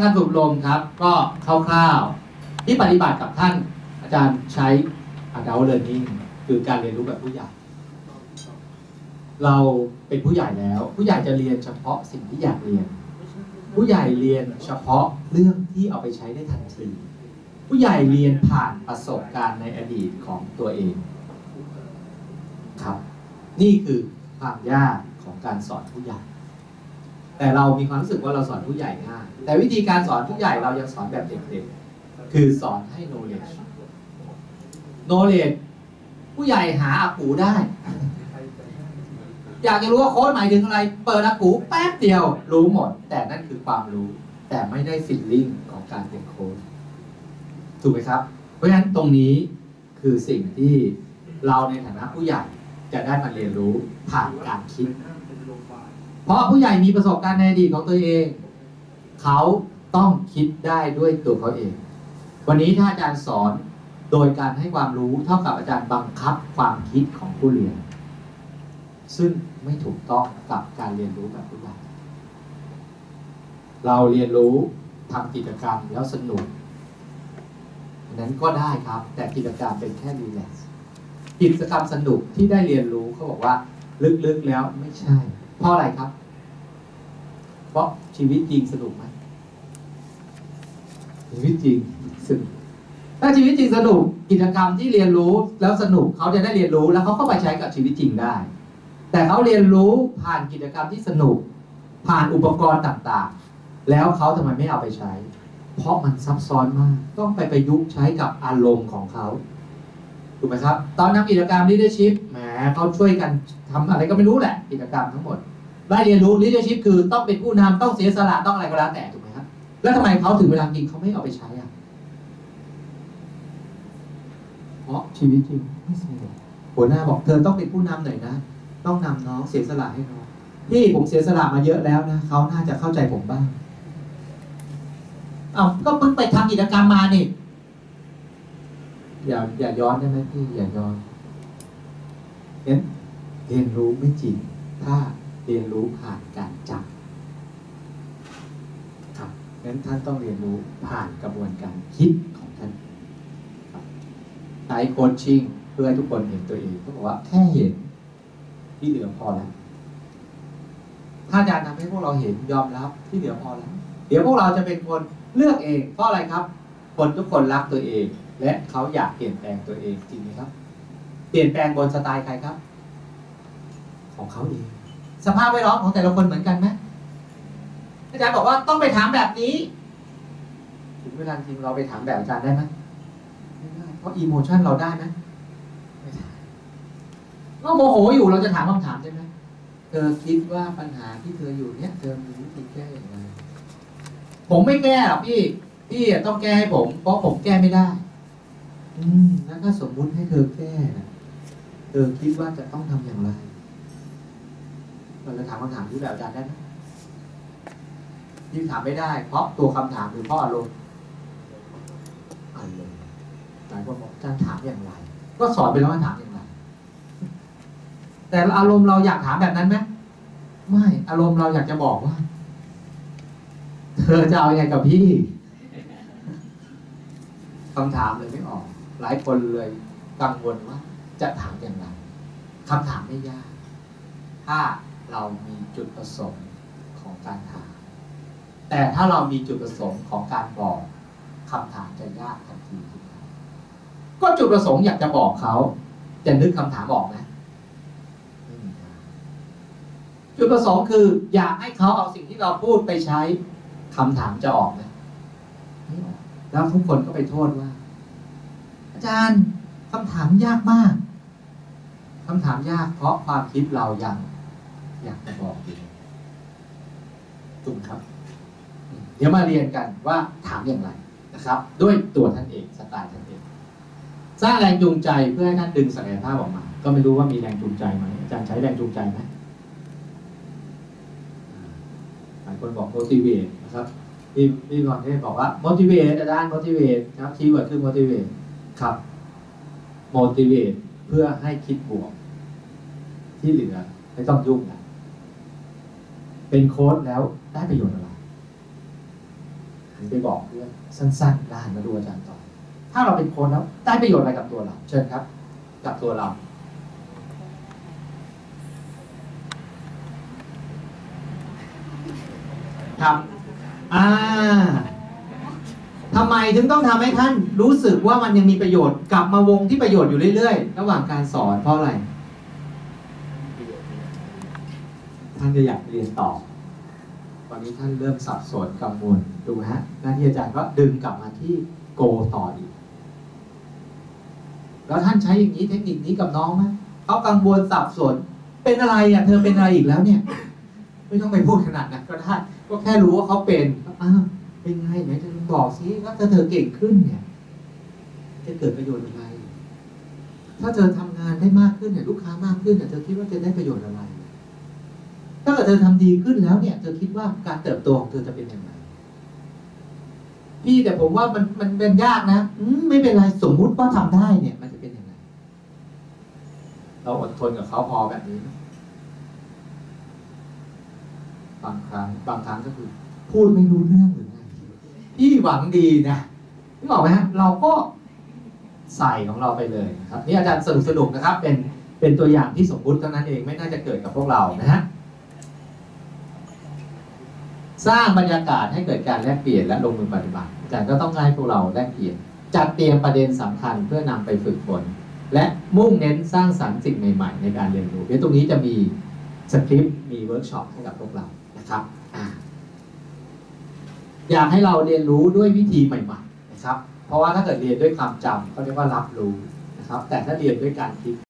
างการฝึกอบรมครับ ก็คร่าวๆที่ปฏิบัติกับท่านอาจารย์ใช้ adult learning คือการเรียนรู้แบบผู้ใหญ่ เราเป็นผู้ใหญ่แล้ว ผู้ใหญ่จะเรียนเฉพาะสิ่งที่อยากเรียน ผู้ใหญ่เรียนเฉพาะเรื่องที่เอาไปใช้ได้ทันที ผู้ใหญ่เรียนผ่านประสบการณ์ในอดีตของตัวเองครับ นี่คือความยากของการสอนผู้ใหญ่ แต่เรามีความรู้สึกว่าเราสอนผู้ใหญ่ง่ายแต่วิธีการสอนผู้ใหญ่เรายังสอนแบบเด็กๆ คือสอนให้ knowledge knowledge ผู้ใหญ่หาอากูได้ อยากจะรู้ว่าโค้ดหมายถึงอะไร เปิดอากูแป๊บเดียว รู้หมด แต่นั่นคือความรู้ แต่ไม่ได้ฟิลลิ่งของการเป็นโค้ดถูกไหมครับ เพราะฉะนั้นตรงนี้คือสิ่งที่เราในฐานะผู้ใหญ่จะได้มาเรียนรู้ผ่านการคิด เพราะผู้ใหญ่มีประสบการณ์ในอดีตของตัวเอง เขาต้องคิดได้ด้วยตัวเขาเอง วันนี้ถ้าอาจารย์สอนโดยการให้ความรู้เท่ากับอาจารย์บังคับความคิดของผู้เรียน ซึ่งไม่ถูกต้องกับการเรียนรู้แบบผู้ใหญ่เราเรียนรู้ทำกิจกรรมแล้วสนุกนนั้นก็ได้ครับ แต่กิจกรรมเป็นแค่รีแลกซ์กิจกรรมสนุกที่ได้เรียนรู้เขาบอกว่า ลึกๆแล้วไม่ใช่ เพราะอะไรครับ เพราะชีวิตจริงสนุกไหมชีวิตจริงสนุกถ้าชีวิตจริงสนุกกิจกรรมที่เรียนรู้แล้วสนุกเขาจะได้เรียนรู้แล้วเขาก็ไปใช้กับชีวิตจริงได้ แต่เขาเรียนรู้ผ่านกิจกรรมที่สนุก ผ่านอุปกรณ์ต่างๆ แล้วเขาทำไมไม่เอาไปใช้ เพราะมันซับซ้อนมากต้องไปประยุกต์ใช้กับอารมณ์ของเขาถูกไหมครับ ตอนทำกิจกรรม leadership แหมเขาช่วยกันทำอะไรก็ไม่รู้แหละกิจกรรมทั้งหมด ได้เรียนรู้ leadership คือต้องเป็นผู้นำต้องเสียสละต้องอะไรก็แล้วแต่ถูกไหมครับ แล้วทำไมเขาถึงเวลาจริงเขาไม่เอาไปใช้อะเพราะชีวิตจริงไม่สนุกหัวหน้าบอกเธอต้องเป็นผู้นำหน่อยนะ ต้องนำน้องเสียสละให้น้องพี่ผมเสียสละมาเยอะแล้วนะเขาน่าจะเข้าใจผมบ้างเอาก็เพิ่งไปทำกิจกรรมมานี่อย่าอย่าย้อนได้ไหมพี่อย่าย้อนเห็นเรียนรู้ไม่จริงถ้า เรียนรู้ผ่านการจับครับงั้นท่านต้องเรียนรู้ผ่านกระบวนการคิดของท่านครับใช้โคชชิ่งเพื่อให้ทุกคนเห็นตัวเองเขาบอกว่าแค่เห็นที่เหลือพอแล้วถ้าอาจารย์ทำให้พวกเราเห็นยอมรับที่เหลือพอแล้ว เดี๋ยวพวกเราจะเป็นคนเลือกเอง เพราะอะไรครับ คนทุกคนรักตัวเอง และเขาอยากเปลี่ยนแปลงตัวเองจริงไหมครับ เปลี่ยนแปลงบนสไตล์ใครครับ ของเขาเอง สภาพแวดล้อมของแต่ละคนเหมือนกันไหมอาจารย์บอกว่าต้องไปถามแบบนี้ ถึงเวลาจริงเราไปถามแบบอาจารย์ได้ไหมไม่ได้เพราะอีโมชันเราได้ไหมไม่ได้เราโมโหอยู่เราจะถามคำถามได้ไหมเธอคิดว่าปัญหาที่เธออยู่เนี่ยเธอมีวิธีแก้อย่างไรผมไม่แก้หรอกพี่ พี่อะต้องแก้ให้ผม เพราะผมแก้ไม่ได้ อืมแล้วถ้าสมมุติให้เธอแก้นะเธอคิดว่าจะต้องทำอย่างไร เราจะถามคำถามที่แบบอาจารย์ได้ไหมยิ่งถามไม่ได้ เพราะตัวคำถามหรือเพราะอารมณ์อารมณ์หลายคนบอกอาจารย์ถามอย่างไร ก็สอนไปแล้วว่าถามอย่างไร แต่อารมณ์เราอยากถามแบบนั้นไหมไม่ อารมณ์เราอยากจะบอกว่า เธอจะเอาอยัางไงกับพี่คำถามเลยไม่ออก หลายคนเลยกังวลว่า จะถามอย่างไรคำถามไม่ยากถ้า เรามีจุดประสงค์ของการถาม แต่ถ้าเรามีจุดประสงค์ของการบอกคำถามจะยากทันทีก็จุดประสงค์อยากจะบอกเขาจะนึกคำถามออกไหมจุดประสงค์คือ อยากให้เขาเอาสิ่งที่เราพูดไปใช้คำถามจะออกไหมแล้วทุกคนก็ไปโทษว่า อาจารย์คำถามยากมากคำถามยากเพราะความคิดเรายัง อยากจะบอกอยู่ถูกไหมครับ เดี๋ยวมาเรียนกันว่าถามอย่างไรนะครับ ด้วยตัวท่านเองสไตล์ท่านเอง สร้างแรงจูงใจเพื่อให้ท่านดึงศักยภาพออกมา ก็ไม่รู้ว่ามีแรงจูงใจไหมอาจารย์ใช้แรงจูงใจไหมหลายคนบอก motivate นะครับพี่พี่กรเทพบอกว่า motivate อาจารย์ motivate ครับคีย์เวิร์ดคือ motivate ครับ motivate เพื่อให้คิดบวก ที่เหลือไม่ต้องยุ่งนะ เป็นโค้ดแล้วได้ประโยชน์อะไรหหันไปบอกเพื่อนสั้นๆแล้วหันมาดูอาจารย์ต่อ ถ้าเราเป็นโค้ชแล้วได้ประโยชน์อะไรกับตัวเรา เชิญครับ กับตัวเราครับ อ่าทำไมถึงต้องทำให้ท่านรู้สึกว่ามันยังมีประโยชน์กลับมาวงที่ประโยชน์อยู่เรื่อยๆ ระหว่างการสอนเพราะอะไร ท่านจะอยากเรียนต่อ ตอนนี้ท่านเริ่มสับสนกังวลดูฮะหน้าที่อาจารย์ก็ดึงกลับมาที่โกต่ออีก แล้วท่านใช้อย่างนี้เทคนิคนี้กับน้องไหมเขากังวลสับสน เป็นอะไรอะเธอเป็นอะไรอีกแล้วเนี่ย ไม่ต้องไปพูดขนาดนั้นก็ได้ก็แค่รู้ว่าเขาเป็นอ้าวเป็นไงไหนจะบอกสิว่าถ้าเธอเก่งขึ้นเนี่ยจะเกิดประโยชน์อะไร ถ้าเธอทำงานได้มากขึ้นเนี่ยลูกค้ามากขึ้นเนี่ยเธอคิดว่าจะได้ประโยชน์อะไร ถ้าเกิดเธอทำดีขึ้นแล้วเนี่ย เธอคิดว่าการเติบโตของเธอจะเป็นยังไงพี่แต่ผมว่ามันมันเป็นยากนะอืมไม่เป็นไรสมมุติว่าทำได้เนี่ย มันจะเป็นยังไงเราอดทนกับเขาพอแบบนี้ไหมบางครั้งบางครั้งก็คือ พูดไม่รู้เรื่องหรือไงพี่หวังดีนะนี่บอกไหมฮะเราก็ใส่ของเราไปเลยนะครับ นี่อาจารย์สนุกสนุกนะครับ เป็นเป็นตัวอย่างที่สมมุติเท่านั้นเองไม่น่าจะเกิดกับพวกเรานะฮะ สร้างบรรยากาศให้เกิดการแลกเปลี่ยนและลงมือปฏิบัติอาจารย์ก็ต้องให้พวกเราแลกเปลี่ยนจัดเตรียมประเด็นสำคัญเพื่อนำไปฝึกฝนและมุ่งเน้นสร้างสรรค์สิ่งใหม่ๆ ในการเรียนรู้เดี๋ยวตรงนี้จะมีสคริปต์มีเวิร์กช็อปให้กับพวกเรานะครับอ่าอยากให้เราเรียนรู้ด้วยวิธีใหม่ๆนะครับ เพราะว่าถ้าเกิดเรียนด้วยความจำเขาเรียกว่ารับรู้นะครับ แต่ถ้าเรียนด้วยการคิด